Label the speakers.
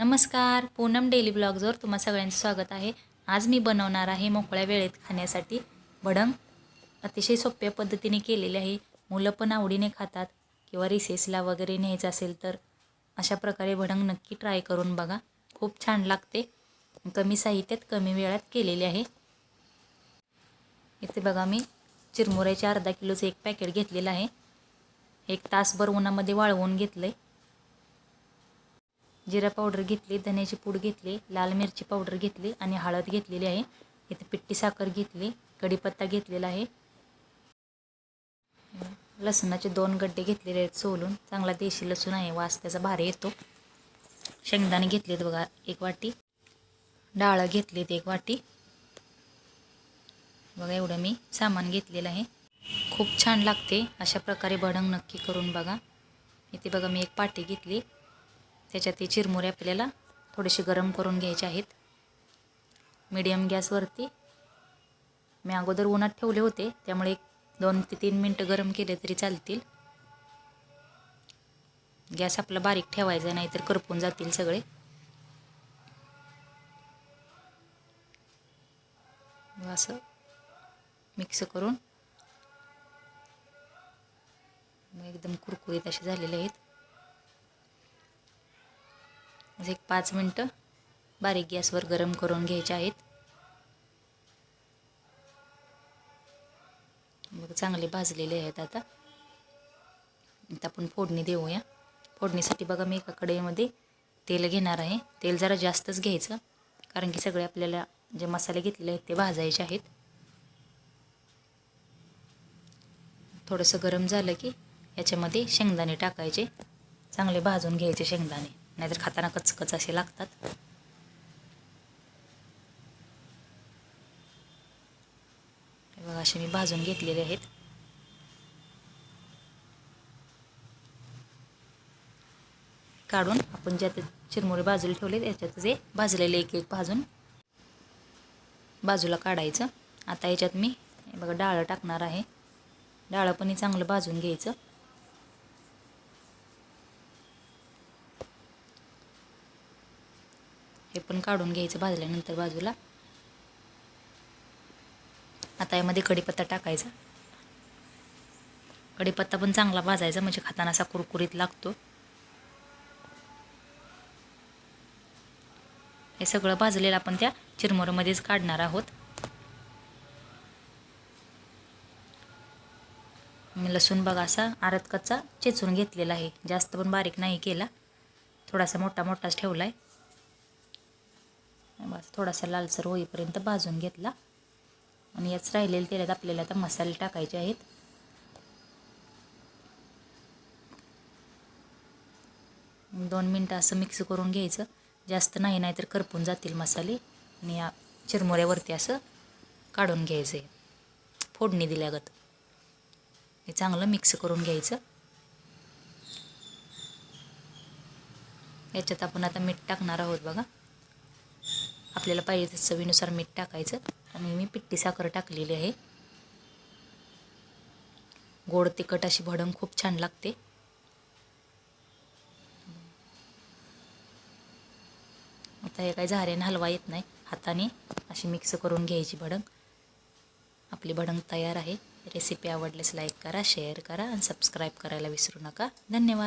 Speaker 1: नमस्कार पूनम डेली ब्लॉग्सवर तुम्हा सगळ्यांचं स्वागत आहे. आज मी बनवणार आहे मोकळ्या वेळेत खाण्यासाठी भडंग अतिशय सोप्या पद्धतीने केलेले आहे. मुलं पण आवडीने खातात किंवा रिसेसला वगैरे न्यायचं असेल तर अशा प्रकारे भडंग नक्की ट्राय करून बघा. खूप छान लागते. कमी साहित्यात कमी वेळात केलेले आहे. इथे बघा मी चिरमुऱ्याचे अर्धा किलोचं एक पॅकेट घेतलेलं आहे. एक तासभर उन्हामध्ये वाळवून घेतलं आहे जिरा पावडर घेतली धन्याची पूड घेतली लाल मिरची पावडर घेतली आणि हळद घेतलेली आहे. इथे पिट्टी साखर घेतली कढीपत्ता घेतलेला आहे. लसणाचे दोन गड्डे घेतलेले आहेत सोलून. चांगला देशी लसूण आहे वास त्याचा भारी येतो. शेंगदाणे घेतलेत बघा एक वाटी. डाळ घेतलीत एक वाटी. बघा एवढं मी सामान घेतलेलं आहे. खूप छान लागते अशा प्रकारे भडंग नक्की करून बघा. इथे बघा मी एक पाटी घेतली. त्याच्यात ते चिरमुरे आपल्याला थोडेसे गरम करून घ्यायचे आहेत. मीडियम गॅसवरती मी अगोदर उन्हात ठेवले होते त्यामुळे एक दोन ते तीन मिनटं गरम केले तरी चालतील. गॅस आपला बारीक ठेवायचा नाहीतर करपून जातील सगळे. असं मिक्स करून. एकदम कुरकुरीत असे झालेले आहेत. म्हणजे एक पाच मिनटं बारीक गॅसवर गरम करून घ्यायचे आहेत. मग चांगले भाजलेले आहेत आता. आता आपण फोडणी देऊया. फोडणीसाठी बघा मी एका कढईमध्ये तेल घेणार आहे. तेल जरा जास्तच घ्यायचं कारण की सगळे आपल्याला जे मसाले घेतलेले आहेत ते भाजायचे आहेत. थोडंसं गरम झालं की याच्यामध्ये शेंगदाणे टाकायचे. चांगले भाजून घ्यायचे शेंगदाणे. नाहीतर खाताना कचकच असे लागतात. बघा असे मी भाजून घेतलेले आहेत. काढून आपण ज्यात चिरमुरे बाजूला ठेवले त्याच्यात जे भाजलेले एक एक भाजून बाजूला काढायचं. आता याच्यात मी बघा डाळ टाकणार आहे. डाळ पण चांगलं भाजून घ्यायचं. हे पण काढून घ्यायचं भाजल्यानंतर बाजूला. आता यामध्ये कढीपत्ता टाकायचा. कढीपत्ता पण चांगला भाजायचा म्हणजे खाताना असा कुरकुरीत लागतो. हे सगळं भाजलेलं आपण त्या चिरमुरमध्येच काढणार आहोत. मी लसूण बघा असा आरत कच्चा चेचून घेतलेला आहे. जास्त पण बारीक नाही केला. थोडासा मोठा मोठाच ठेवला आहे बस थोडासा लालसर होईपर्यंत भाजून घेतला. आणि याच राहिलेल्या तेलात आपल्याला आता मसाले टाकायचे आहेत. दोन मिनटं असं मिक्स करून घ्यायचं. जास्त नाही नाही तर करपून जातील मसाले. आणि या चिरमुऱ्यावरती असं काढून घ्यायचं आहे फोडणी दिल्यागत. हे चांगलं मिक्स करून घ्यायचं. याच्यात आपण आता मीठ टाकणार आहोत बघा. आपल्याला पाहिजे चवीनुसार मीठ टाकायचं. आणि मी पिट्टी साखर टाकलेली आहे. गोड तिखट अशी भडंग खूप छान लागते. आता हे काही झाऱ्याने हलवा येत नाही. हाताने अशी मिक्स करून घ्यायची भडंग. आपली भडंग तयार आहे. रेसिपी आवडल्यास लाईक करा शेअर करा आणि सबस्क्राईब करायला विसरू नका. धन्यवाद.